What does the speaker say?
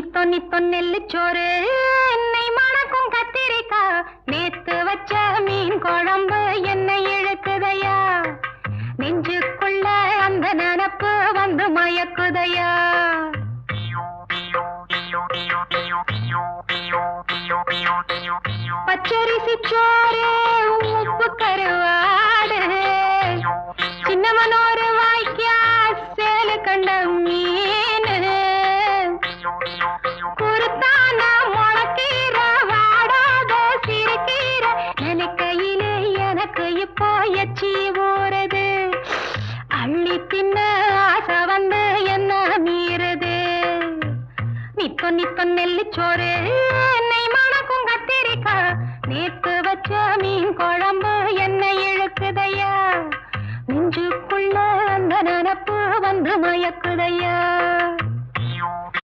நித்தோ நித்தோ நெல்லுச்சோறு என்னை மணக்கும் கத்திரிக்கா நேத்து வச்ச மீன் குழம்பு என்னை இழுக்குதையா நெஞ்சுக்குள்ள அந்த நினப்பு வந்து மயக்குதையா? பச்சரிசி சோறு உப்பு கரு எனக்கு இப்போ எச்சி ஊறுது அள்ளி தின்ன ஆசை வந்து என்ன மீறுது. நிப்ப நித்தோ நெல்லுச்சோறு என்னை மணக்கும் கத்திரிக்கா நேத்து வச்ச மீன் குழம்பு என்ன இழுக்குதையா. நெஞ்சுக்குள்ள அந்த நினப்பு வந்து மயக்குதையா.